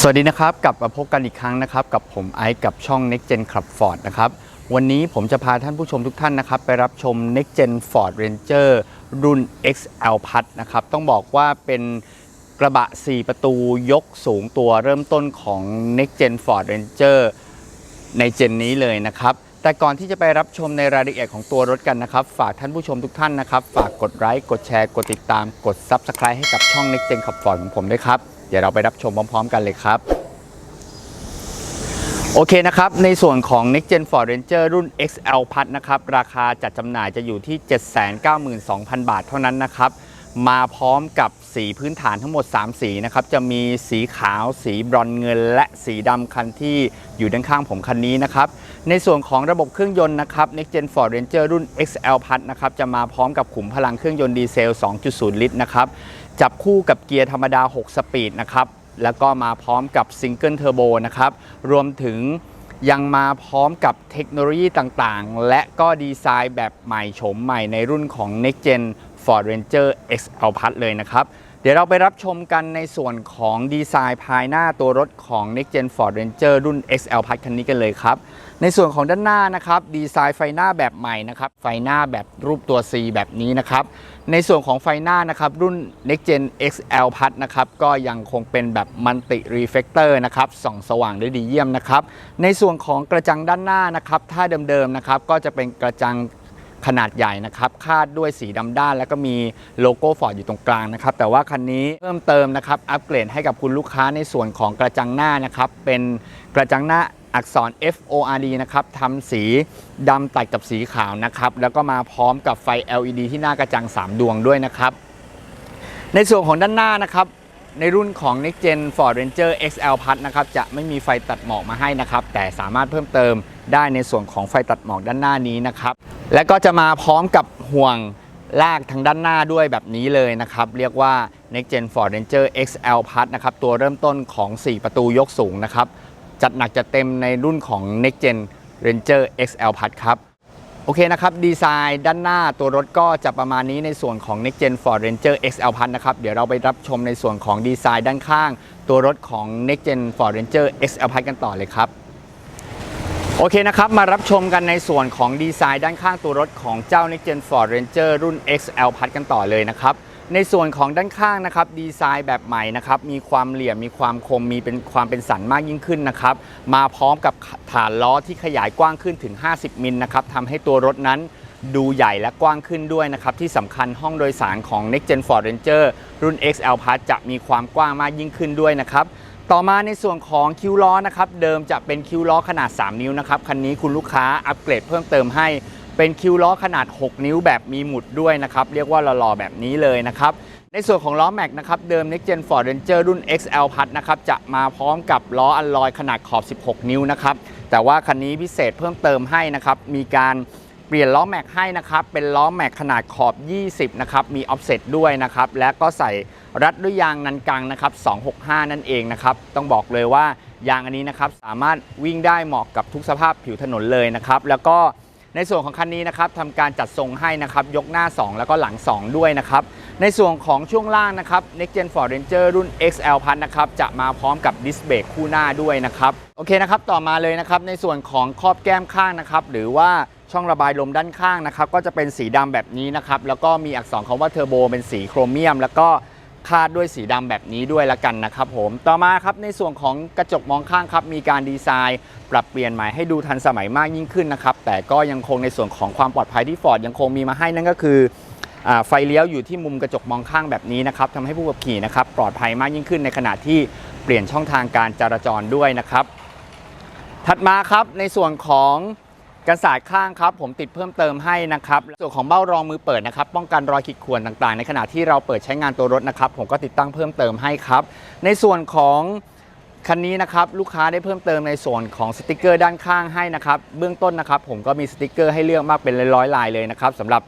สวัสดีนะครับกลับมาพบกันอีกครั้งนะครับกับผมไอซ์กับช่อง Next Gen Club Ford นะครับวันนี้ผมจะพาท่านผู้ชมทุกท่านนะครับไปรับชม Next Gen Ford Ranger รุ่น XL Plus นะครับต้องบอกว่าเป็นกระบะ 4 ประตูยกสูงตัวเริ่มต้นของ Next Gen Ford Ranger ในเจนนี้เลยนะครับแต่ก่อนที่จะไปรับชมในรายละเอียดของตัวรถกันนะครับ ฝากท่านผู้ชมทุกท่านนะครับ ฝากกดไลค์กดแชร์ กดติดตามกด Subscribe ให้กับช่อง Next Gen Club Ford ของผมด้วยครับ เดี๋ยวเราไปรับชมพร้อม ๆ กันเลยครับ โอเคนะครับ ในส่วนของ Next Gen Ford Ranger รุ่น XL Plus นะครับ ราคาจัดจำหน่ายจะอยู่ที่ 792,000 บาทเท่านั้นนะครับ มาพร้อมกับสีพื้นฐานทั้งหมด 3 สีนะครับ จะมีสีขาว สีบรอนเงิน และสีดำคันที่อยู่ด้านข้างผมคันนี้นะครับ ในส่วนของระบบเครื่องยนต์นะครับ Next Gen Ford Ranger รุ่น XL Plus นะครับ จะมาพร้อมกับขุมพลังเครื่องยนต์ดีเซล 2.0 ลิตรนะครับ จับคู่กับเกียร์ธรรมดา 6 สปีดนะครับ แล้วก็มาพร้อมกับซิงเกิลเทอร์โบนะครับ รวมถึงยังมาพร้อมกับเทคโนโลยีต่างๆ และก็ดีไซน์แบบใหม่โฉมใหม่ในรุ่นของ Next Gen Ford Ranger XL Plus เลยนะครับ เดี๋ยวเราไปรับชมกันในส่วนของดีไซน์ภายหน้าตัวรถของ Next Gen Ford Ranger รุ่น XL Plus คันนี้กันเลยครับ ในส่วนของด้านหน้านะครับ ดีไซน์ไฟหน้าแบบใหม่นะครับ ไฟหน้าแบบรูปตัว C แบบนี้นะครับ ในส่วนของไฟหน้านะครับ รุ่น Next Gen XL Plus นะครับ ก็ยังคงเป็นแบบมัลติรีเฟ c เตอร์นะครับ ส่องสว่างได้ดีเยี่ยมนะครับ ในส่วนของกระจังด้านหน้านะครับ ถ้าเดิมๆนะครับ ก็จะเป็นกระจัง ขนาดใหญ่นะครับ คาดด้วยสีดำด้าน แล้วก็มีโลโก้ฟอร์ดอยู่ตรงกลางนะครับ แต่ว่าคันนี้เพิ่มเติมนะครับ อัปเกรดให้กับคุณลูกค้าในส่วนของกระจังหน้านะครับ เป็นกระจังหน้าอักษร F O R D นะครับทำสีดำตัดกับสีขาวนะครับ แล้วก็มาพร้อมกับไฟ LED ที่หน้ากระจัง 3 ดวงด้วยนะครับ ในส่วนของด้านหน้านะครับ ในรุ่นของ Next Gen Ford Ranger XL Plus นะครับจะไม่มีไฟตัดหมอกมาให้นะครับแต่สามารถเพิ่มเติมได้ในส่วนของไฟตัดหมอกด้านหน้านี้นะครับและก็จะมาพร้อมกับห่วงลากทางด้านหน้าด้วยแบบนี้เลยนะครับ เรียกว่า Next Gen Ford Ranger XL Plus นะครับตัวเริ่มต้นของ 4 ประตูยกสูงนะครับจัดหนักจัดเต็มในรุ่นของ Next Gen Ranger XL Plus ครับ โอเคนะครับ ดีไซน์ด้านหน้าตัวรถก็จะประมาณนี้ในส่วนของ Next Gen Ford Ranger XL Plus นะครับ เดี๋ยวเราไปรับชมในส่วนของดีไซน์ด้านข้าง ตัวรถของ Next Gen Ford Ranger XL Plus กันต่อเลยครับโอเคนะครับ มารับชมกันในส่วนของดีไซน์ด้านข้างตัวรถของเจ้า Next Gen Ford Ranger รุ่น XL Plus กันต่อเลยนะครับ ในส่วนของด้านข้างนะครับดีไซน์แบบใหม่นะครับมีความเหลี่ยมมีความคมมีเป็นความเป็นสันมากยิ่งขึ้นนะครับมาพร้อมกับฐานล้อที่ขยายกว้างขึ้นถึง 50 มิลนะครับทำให้ตัวรถนั้นดูใหญ่และกว้างขึ้นด้วยนะครับที่สำคัญห้องโดยสารของ Next Gen Ford Ranger รุ่น XL Plus จะมีความกว้างมากยิ่งขึ้นด้วยนะครับต่อมาในส่วนของคิ้วล้อนะครับเดิมจะเป็นคิ้วล้อขนาด 3 นิ้วนะครับคันนี้คุณลูกค้าอัปเกรดเพิ่มเติมให้ เป็นคิวล้อขนาด 6 นิ้วแบบมีหมุดด้วยนะครับ เรียกว่าหล่อๆแบบนี้เลยนะครับ ในส่วนของล้อแม็กนะครับ เดิม Next Gen Ford Ranger รุ่น XL Plus นะครับ จะมาพร้อมกับล้ออัลลอยขนาดขอบ 16 นิ้วนะครับ แต่ว่าคันนี้พิเศษเพิ่มเติมให้นะครับ มีการเปลี่ยนล้อแม็กให้นะครับ เป็นล้อแม็กขนาดขอบ 20 นะครับ มีออฟเซตด้วยนะครับ และก็ใส่รัดด้วยยางนันกังนะครับ 265 นั่นเองนะครับ ต้องบอกเลยว่ายางอันนี้นะครับสามารถวิ่งได้เหมาะกับทุกสภาพผิวถนนเลยนะครับ แล้วก็ ในส่วนของคันนี้นะครับทำการจัดทรงให้นะครับยกหน้า 2 แล้วก็หลัง 2 ด้วยนะครับในส่วนของช่วงล่างนะครับ Next Gen Ford Ranger รุ่น XL Plus นะครับจะมาพร้อมกับดิสเบรกคู่หน้าด้วยนะครับโอเคนะครับต่อมาเลยนะครับในส่วนของครอบแก้มข้างนะครับหรือว่าช่องระบายลมด้านข้างนะครับก็จะเป็นสีดำแบบนี้นะครับแล้วก็มีอักษรคำว่าเทอร์โบเป็นสีโครเมียม แล้วก็ คาดด้วยสีดำแบบนี้ด้วยละกันนะครับผมต่อมาครับในส่วนของกระจกมองข้างครับมีการดีไซน์ ปรับเปลี่ยนใหม่ให้ดูทันสมัยมากยิ่งขึ้นนะครับแต่ก็ยังคงในส่วนของความปลอดภัยที่ฟอร์ดยังคงมีมาให้นั่นก็คืออไฟเลี้ยวอยู่ที่มุมกระจกมองข้างแบบนี้นะครับทำให้ผู้ขับขี่นะครับปลอดภัยมากยิ่งขึ้นในขณะที่เปลี่ยนช่องทางการจราจรด้วยนะครับ ถัดมาครับในส่วนของ กันศาสตร์ข้างครับ ผมติดเพิ่มเติมให้นะครับส่วนของเบ้ารองมือเปิดนะครับ ป้องกันรอยขีดข่วนต่างๆ ในขณะที่เราเปิดใช้งานตัวรถนะครับ ผมก็ติดตั้งเพิ่มเติมให้ครับ ในส่วนของคันนี้นะครับลูกค้าได้เพิ่มเติมในส่วนของสติกเกอร์ด้านข้างให้นะครับ เบื้องต้นนะครับ ผมก็มีสติกเกอร์ให้เลือกมากเป็นร้อยๆลายเลยนะครับสำหรับ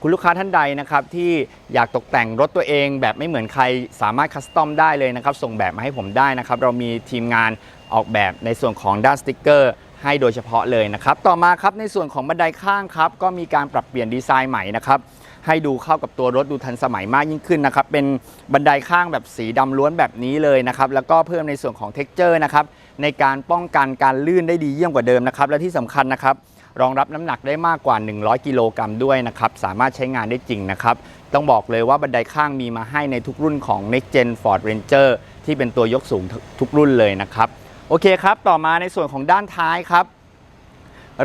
คุณลูกค้าท่านใดนะครับที่อยากตกแต่งรถตัวเองแบบไม่เหมือนใครสามารถคัสตอมได้เลยนะครับ ส่งแบบมาให้ผมได้นะครับ เรามีทีมงานออกแบบในส่วนของด้านสติกเกอร์ ให้โดยเฉพาะเลยนะครับ ต่อมาครับในส่วนของบันไดข้างครับ ก็มีการปรับเปลี่ยนดีไซน์ใหม่นะครับ ให้ดูเข้ากับตัวรถดูทันสมัยมากยิ่งขึ้นนะครับ เป็นบันไดข้างแบบสีดำล้วนแบบนี้เลยนะครับ แล้วก็เพิ่มในส่วนของ t e x t อร์นะครับ ในการป้องกันการลื่นได้ดีเยี่ยมกว่าเดิมนะครับ และที่สำคัญนะครับ รองรับน้ำหนักได้มากกว่า 100 กิโลกรัมด้วยนะครับ สามารถใช้งานได้จริงนะครับ ต้องบอกเลยว่าบันไดข้างมีมาให้ในทุกรุ่นของ Next Gen Ford Ranger ที่เป็นตัวยกสูงทุกรุ่นเลยนะครับ โอเคครับ ต่อมาในส่วนของด้านท้ายครับ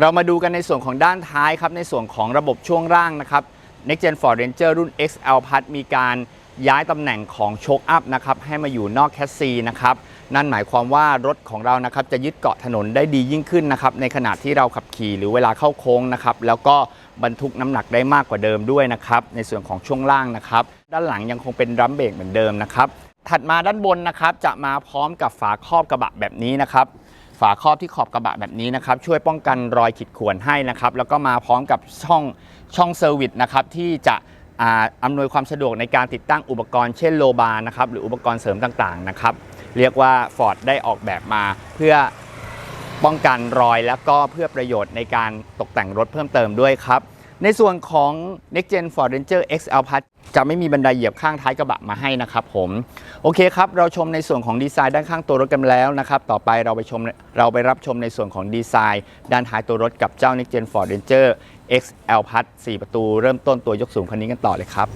เรามาดูกันในส่วนของด้านท้ายครับ ในส่วนของระบบช่วงล่างนะครับ Next Gen Ford Ranger รุ่น XL Plus มีการย้ายตำแหน่งของโชคอัพนะครับให้มาอยู่นอกแคสซีนะครับ นั่นหมายความว่ารถของเรานะครับจะยึดเกาะถนนได้ดียิ่งขึ้นนะครับในขณะที่เราขับขี่หรือเวลาเข้าโค้งนะครับแล้วก็บรรทุกน้ำหนักได้มากกว่าเดิมด้วยนะครับในส่วนของช่วงล่างนะครับ ด้านหลังยังคงเป็นรัมเบรกเหมือนเดิมนะครับ ถัดมาด้านบนนะครับจะมาพร้อมกับฝาครอบกระบะแบบนี้นะครับ ฝาครอบที่ขอบกระบะแบบนี้นะครับ ช่วยป้องกันรอยขีดข่วนให้นะครับ แล้วก็มาพร้อมกับช่องช่องเซอร์วิสนะครับที่จะอ่าอำนวยความสะดวกในการติดตั้งอุปกรณ์เช่นโลบาร์นะครับหรืออุปกรณ์เสริมต่างๆนะครับเรียกว่า Ford ได้ออกแบบมาเพื่อป้องกันรอย แล้วก็เพื่อประโยชน์ในการตกแต่งรถเพิ่มเติมด้วยครับ ในส่วนของ Next Gen Ford Ranger XL Plus จะไม่มีบันไดเหยียบข้างท้ายกระบะมาให้นะครับผม โอเคครับ เราชมในส่วนของดีไซน์ด้านข้างตัวรถกันแล้วนะครับ ต่อไปเราไปชมเราไปรับชมในส่วนของดีไซน์ ด้านท้ายตัวรถกับเจ้า Next Gen Ford Ranger XL Plus 4 ประตูเริ่มต้นตัวยกสูงคันนี้กันต่อเลยครับ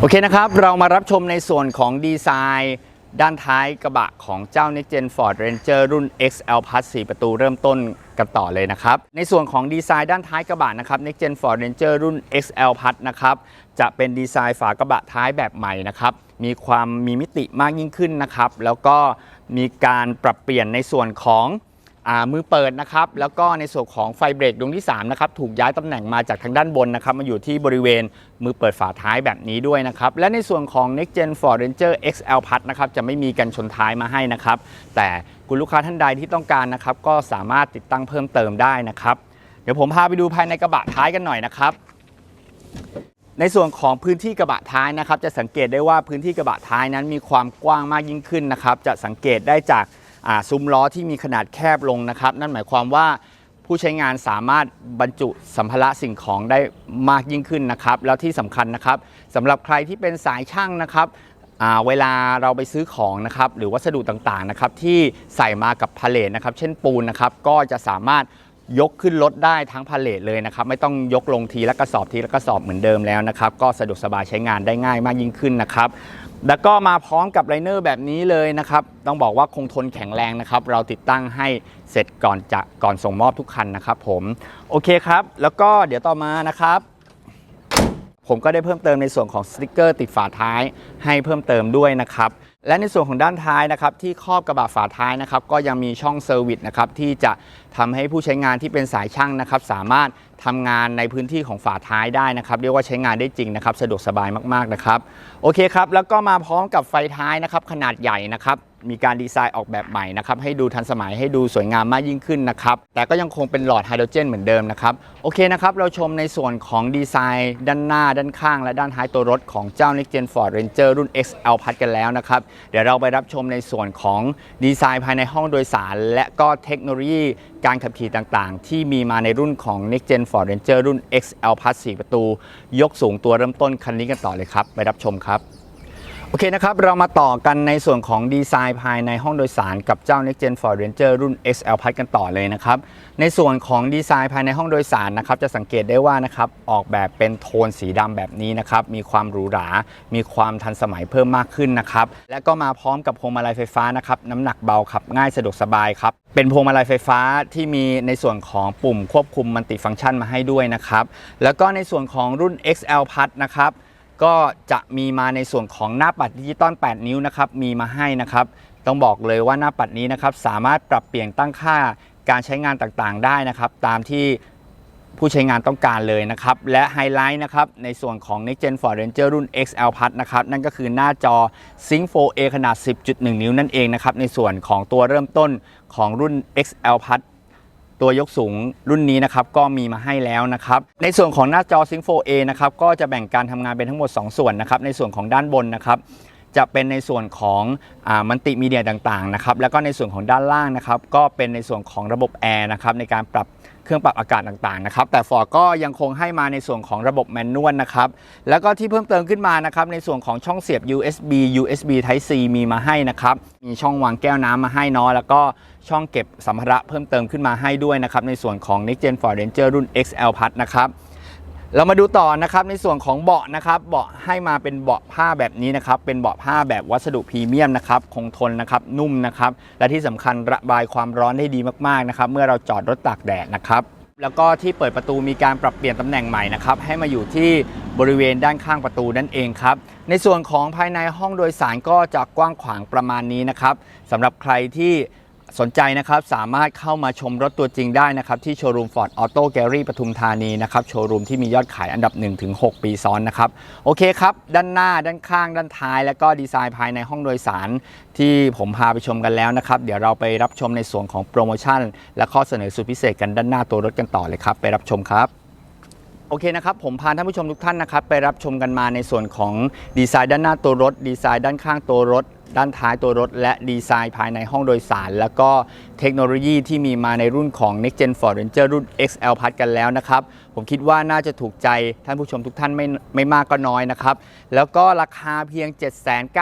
โอเคนะครับ เรามารับชมในส่วนของดีไซน์ ด้านท้ายกระบะของเจ้า Next Gen Ford Ranger รุ่น XL Plus 4 ประตูเริ่มต้นกันต่อเลยนะครับ ในส่วนของดีไซน์ด้านท้ายกระบะนะครับ Next Gen Ford Ranger รุ่น XL Plus นะครับ จะเป็นดีไซน์ฝากระบะท้ายแบบใหม่นะครับ มีความมีมิติมากยิ่งขึ้นนะครับ แล้วก็มีการปรับเปลี่ยนในส่วนของ มือเปิดนะครับ แล้วก็ในส่วนของไฟเบรกดวงที่3นะครับถูกย้ายตำแหน่งมาจากทางด้านบนนะครับมาอยู่ที่บริเวณมือเปิดฝาท้ายแบบนี้ด้วยนะครับ และในส่วนของ Next Gen Ford Ranger XL Plus นะครับจะไม่มีกันชนท้ายมาให้นะครับ แต่คุณลูกค้าท่านใดที่ต้องการนะครับก็สามารถติดตั้งเพิ่มเติมได้นะครับ เดี๋ยวผมพาไปดูภายในกระบะท้ายกันหน่อยนะครับในส่วนของพื้นที่กระบะท้ายนะครับ จะสังเกตได้ว่าพื้นที่กระบะท้ายนั้นมีความกว้างมากยิ่งขึ้นนะครับ จะสังเกตได้จาก ซุ้มล้อที่มีขนาดแคบลงนะครับ นั่นหมายความว่าผู้ใช้งานสามารถบรรจุสัมภาระสิ่งของได้มากยิ่งขึ้นนะครับ แล้วที่สำคัญนะครับสำหรับใครที่เป็นสายช่างนะครับเวลาเราไปซื้อของนะครับหรือวัสดุต่างๆนะครับที่ใส่มากับพาเลทนะครับเช่นปูนนะครับก็จะสามารถ ยกขึ้นรถได้ทั้งพาเลทเลยนะครับ ไม่ต้องยกลงทีละกระสอบทีละกระสอบเหมือนเดิมแล้วนะครับ ก็สะดวกสบายใช้งานได้ง่ายมากยิ่งขึ้นนะครับแล้วก็มาพร้อมกับไลเนอร์แบบนี้เลยนะครับ ต้องบอกว่าคงทนแข็งแรงนะครับ เราติดตั้งให้เสร็จก่อนจะก่อนส่งมอบทุกคันนะครับผม โอเคครับ แล้วก็เดี๋ยวต่อมานะครับ ผมก็ได้เพิ่มเติมในส่วนของสติกเกอร์ติดฝาท้ายให้เพิ่มเติมด้วยนะครับ และในส่วนของด้านท้ายนะครับที่ครอบกระบะฝาท้ายนะครับ ก็ยังมีช่องเซอร์วิสนะครับที่จะทำให้ผู้ใช้งานที่เป็นสายช่างนะครับ สามารถทำงานในพื้นที่ของฝาท้ายได้นะครับ เรียกว่าใช้งานได้จริงนะครับ สะดวกสบายมากๆนะครับโอเคครับ แล้วก็มาพร้อมกับไฟท้ายนะครับ ขนาดใหญ่นะครับมีการดีไซน์ออกแบบใหม่นะครับให้ดูทันสมัยให้ดูสวยงามมากยิ่งขึ้นนะครับแต่ก็ยังคงเป็นหลอดไฮโดรเจนเหมือนเดิมนะครับโอเคนะครับเราชมในส่วนของดีไซน์ด้านหน้า ด้านข้าง และด้านท้ายตัวรถของเจ้า Next Gen Ford Ranger รุ่น XL Plus กันแล้วนะครับเดี๋ยวเราไปรับชมในส่วนของดีไซน์ภายในห้องโดยสาร และก็เทคโนโลยีการขับขี่ต่างๆ ที่มีมาในรุ่นของ Next Gen Ford Ranger รุ่น XL Plus 4 ประตู ยกสูงตัวเริ่มต้นคันนี้กันต่อเลยครับ ไปรับชมครับ โอเคนะครับ เรามาต่อกันในส่วนของดีไซน์ภายในห้องโดยสารกับเจ้า Next Gen Ford Ranger รุ่น XL Plus กันต่อเลยนะครับ ในส่วนของดีไซน์ภายในห้องโดยสารนะครับ จะสังเกตได้ว่านะครับออกแบบเป็นโทนสีดำแบบนี้นะครับ มีความหรูหรา มีความทันสมัยเพิ่มมากขึ้นนะครับ และก็มาพร้อมกับพวงมาลัยไฟฟ้านะครับน้ำหนักเบาขับง่ายสะดวกสบายครับเป็นพวงมาลัยไฟฟ้าที่มีในส่วนของปุ่มควบคุมมัลติฟังก์ชันมาให้ด้วยนะครับแล้วก็ในส่วนของรุ่น XL Plus นะครับ ก็จะมีมาในส่วนของหน้าปัดดิจิตอล 8 นิ้วนะครับมีมาให้นะครับ ต้องบอกเลยว่าหน้าปัดนี้นะครับสามารถปรับเปลี่ยนตั้งค่าการใช้งานต่างๆ ได้นะครับ ตามที่ผู้ใช้งานต้องการเลยนะครับ และไฮไลท์นะครับในส่วนของ Next Gen Ford Ranger รุ่น XL Plus นะครับ นั่นก็คือหน้าจอ Sync 4A ขนาด 10.1 นิ้วนั่นเองนะครับ ในส่วนของตัวเริ่มต้นของรุ่น XL Plus ตัวยกสูงรุ่นนี้นะครับก็มีมาให้แล้วนะครับในส่วนของหน้าจอ Sync 4A นะครับก็จะแบ่งการทำงานเป็นทั้งหมด 2 ส่วนนะครับในส่วนของด้านบนนะครับ จะเป็นในส่วนของมัลติมีเดียต่างๆนะครับแล้วก็ในส่วนของด้านล่างนะครับก็เป็นในส่วนของระบบแอร์นะครับในการปรับเครื่องปรับอากาศต่างๆนะครับแต่ฟอร์ดก็ยังคงให้มาในส่วนของระบบแมนนวลนะครับแล้วก็ที่เพิ่มเติมขึ้นมานะครับในส่วนของช่องเสียบ USB USB Type C มีมาให้นะครับมีช่องวางแก้วน้ำมาให้นาะแล้วก็ช่องเก็บสัมภาระเพิ่มเติมขึ้นมาให้ด้วยนะครับในส่วนของ Next Gen Ford Ranger รุ่น XL Plus นะครับ เรามาดูต่อนะครับในส่วนของเบาะนะครับเบาะให้มาเป็นเบาะผ้าแบบนี้นะครับเป็นเบาะผ้าแบบวัสดุพรีเมียมนะครับคงทนนะครับนุ่มนะครับและที่สำคัญระบายความร้อนได้ดีมากๆนะครับเมื่อเราจอดรถตากแดดนะครับแล้วก็ที่เปิดประตูมีการปรับเปลี่ยนตำแหน่งใหม่นะครับให้มาอยู่ที่บริเวณด้านข้างประตูนั่นเองครับในส่วนของภายในห้องโดยสารก็จะกว้างขวางประมาณนี้นะครับสำหรับใครที่ สนใจนะครับสามารถเข้ามาชมรถตัวจริงได้นะครับที่โชว์รูม Ford Auto Gallery ปทุมธานีนะครับโชว์รูมที่มียอดขายอันดับ 1-6 ปีซ้อนนะครับโอเคครับ ด้านหน้าด้านข้างด้านท้าย แล้วก็ดีไซน์ภายในห้องโดยสาร ที่ผมพาไปชมกันแล้วนะครับเดี๋ยวเราไปรับชมในส่วนของโปรโมชั่น และข้อเสนอสุดพิเศษกันด้านหน้าตัวรถกันต่อเลยครับ ไปรับชมครับโอเคนะครับผมพาท่านผู้ชมทุกท่านนะครับไปรับชมกันมาในส่วนของดีไซน์ด้านหน้าตัวรถ ดีไซน์ด้านข้างตัวรถ ด้านท้ายตัวรถ และดีไซน์ภายในห้องโดยสาร แล้วก็เทคโนโลยีที่มีมาในรุ่นของ Next Gen Ford Ranger รุ่น XL Plus กันแล้วนะครับ ผมคิดว่าน่าจะถูกใจท่านผู้ชมทุกท่านไม่ไม่มากก็น้อยนะครับ แล้วก็ราคาเพียง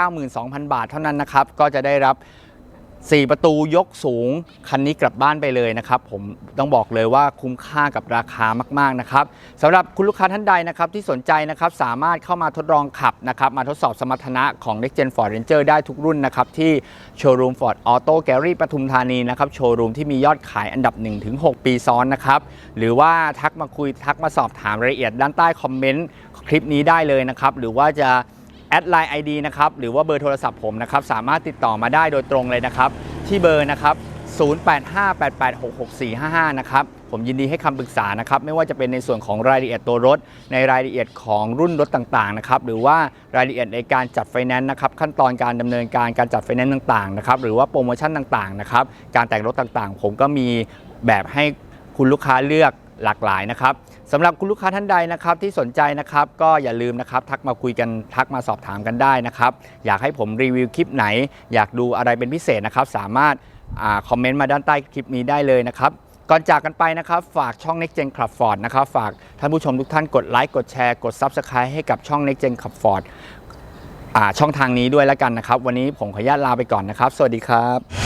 792,000 บาทเท่านั้นนะครับ ก็จะได้รับ 4 ประตูยกสูง คันนี้กลับบ้านไปเลยนะครับ ผมต้องบอกเลยว่าคุ้มค่ากับราคามาก ๆ นะครับสำหรับคุณลูกค้าท่านใดนะครับที่สนใจนะครับสามารถเข้ามาทดลองขับนะครับมาทดสอบสมรรถนะของ Next Gen Ford Ranger ได้ทุกรุ่นนะครับที่โชว์รูม Ford Auto Gallery ปทุมธานีนะครับโชว์รูมที่มียอดขายอันดับ 1-6 ปีซ้อนนะครับหรือว่าทักมาคุยทักมาสอบถามรายละเอียดด้านใต้คอมเมนต์คลิปนี้ได้เลยนะครับหรือว่าจะ แอดไลน์ ID นะครับหรือว่าเบอร์โทรศัพท์ผมนะครับสามารถติดต่อมาได้โดยตรงเลยนะครับ ที่เบอร์นะครับ 0858866455 นะครับ ผมยินดีให้คำปรึกษานะครับ ไม่ว่าจะเป็นในส่วนของรายละเอียดตัวรถ ในรายละเอียดของรุ่นรถต่างๆนะครับ หรือว่ารายละเอียดในการจัดไฟแนนซ์นะครับ ขั้นตอนการดำเนินการการจัดไฟแนนซ์ต่างๆนะครับ หรือว่าโปรโมชั่นต่างๆนะครับ การแต่งรถต่างๆ ผมก็มีแบบให้คุณลูกค้าเลือก หลากหลายนะครับสำหรับคุณลูกค้าท่านใดนะครับที่สนใจนะครับก็อย่าลืมนะครับทักมาคุยกันทักมาสอบถามกันได้นะครับอยากให้ผมรีวิวคลิปไหน อยากดูอะไรเป็นพิเศษนะครับสามารถอคอมเมนต์มาด้านใต้คลิปนี้ได้เลยนะครับก่อนจากกันไปนะครับ ฝากช่อง Next Gen Club Ford นะครับ ฝากท่านผู้ชมทุกท่านกดไลค์กดแชร์กด Subscribe ให้กับช่อง Next Gen Club Ford ช่องทางนี้ด้วยแล้วกันนะครับ วันนี้ผมขออนุญาตลาไปก่อนนะครับ สวัสดีครับ